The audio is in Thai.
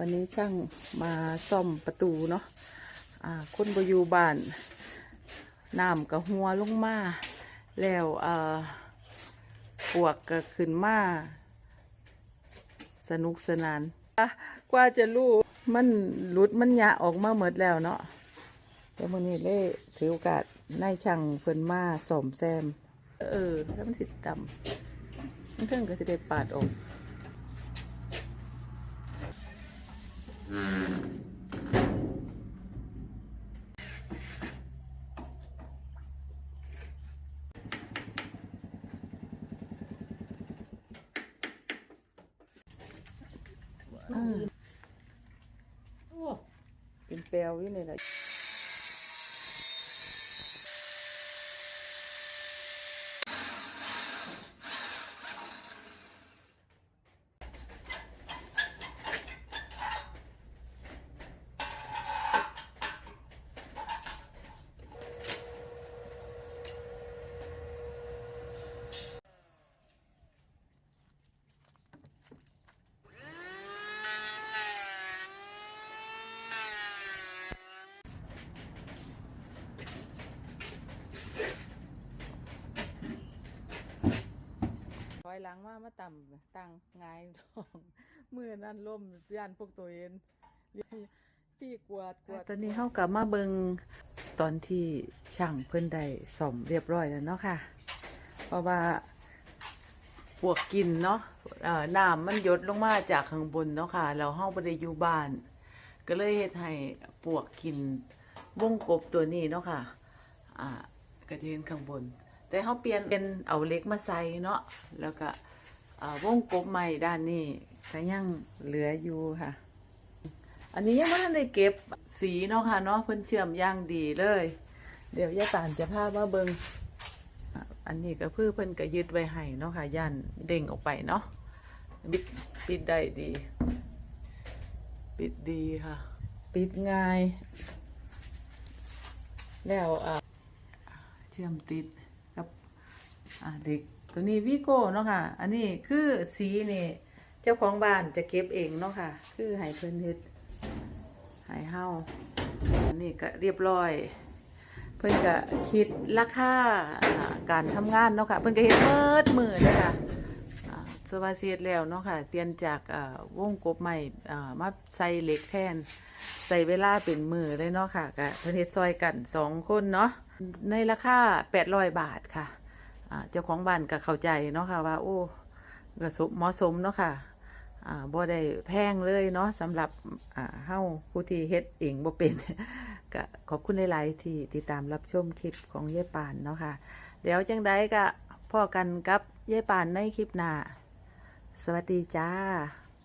วันนี้ช่างมาซ่อมประตูเนาะอ่าคนบอยู่บ้านน้ำกับหัวลงมา แล้วอ่าปวกก็ขึ้นมาสนุกสนานกว่าจะรู้มันหลุดมันยะออกมาหมดแล้วเนาะแต่มื่อนี้เล่ถือโอกาสนายช่างเพิ่นมาสอมแซม เออ แล้วมันสิดำมันเพิ่งก็จะได้ปาดออก อ่าเป็นแปลวอยู่เลยล่ะ ถอยหลังมามาต่ำตั้งงายทองมือนั่นล่มย่านพวกตัวเองพี่กวาดกวาดตอนนี้เขากลับมาเบิงตอนที่ช่างเพิ่อนได้ซ่อมเรียบร้อยแล้วเนาะค่ะ เพราะว่าปวกกินเนาะน้ำมันยดลงมาจากข้างบนเนาะค่ะแล้วเฮาบ่ได้อยู่บ้าน ก็เลยเฮ็ดให้ปวกกินวงกบตัวนี้เนาะค่ะ อ่าก็จะเห็นข้างบน แต่เขาเปลี่ยนเป็นเอาเล็กมาใส่เนาะแล้วก็อ่าวงกบใหม่ด้านนี้ก็ยังเหลืออยู่ค่ะ อันนี้ยังไม่ทันได้เก็บสีเนาะค่ะเนาะเพิ่นเชื่อมย่างดีเลย เดี๋ยวยายตานจะพามาเบิงอันนี้ก็เพื่อเพิ่นก็ยึดไว้ให้เนาะค่ะย่านเด้งออกไปเนาะปิดปิดได้ดี ปิดดีค่ะ ปิดง่าย แล้วเชื่อมติด อ่าเด็กตัวนี้วิโก้เนาะค่ะ อันนี้คือสีนี่ เจ้าของบ้านจะเก็บเองเนาะค่ะ คือให้เพิ่นเฮ็ดให้เฮาอันนี้ก็เรียบร้อย เพิ่นก็คิดราคาการทำงานเนาะค่ะ เพิ่นก็เฮ็ดเมิดมือเลยค่ะอ่าสวัสดีแล้วเนาะค่ะ เปลี่ยนจากอ่าวงกบใหม่มาใส่เหล็กแทน ใส่เวลาเป็นมือเลยเนาะค่ะกับประเทศซอยกันสองคนเนาะ ในราคาแปดร้อยบาทค่ะอ่า เจ้าของบ้านก็เข้าใจเนาะค่ะว่า โอ้ก็สมเหมาะสมเนาะค่ะอ่าบ่ได้แพงเลยเนาะสำหรับเฮ้าผู้ที่เฮ็ดเองบ่เป็นก็ขอบคุณหลายๆที่ติดตามรับชมคลิปของยายปานเนาะค่ะ เดี๋ยวจังได้ก็พ่อกันกับยายปานในคลิปหน้า สวัสดีจ้า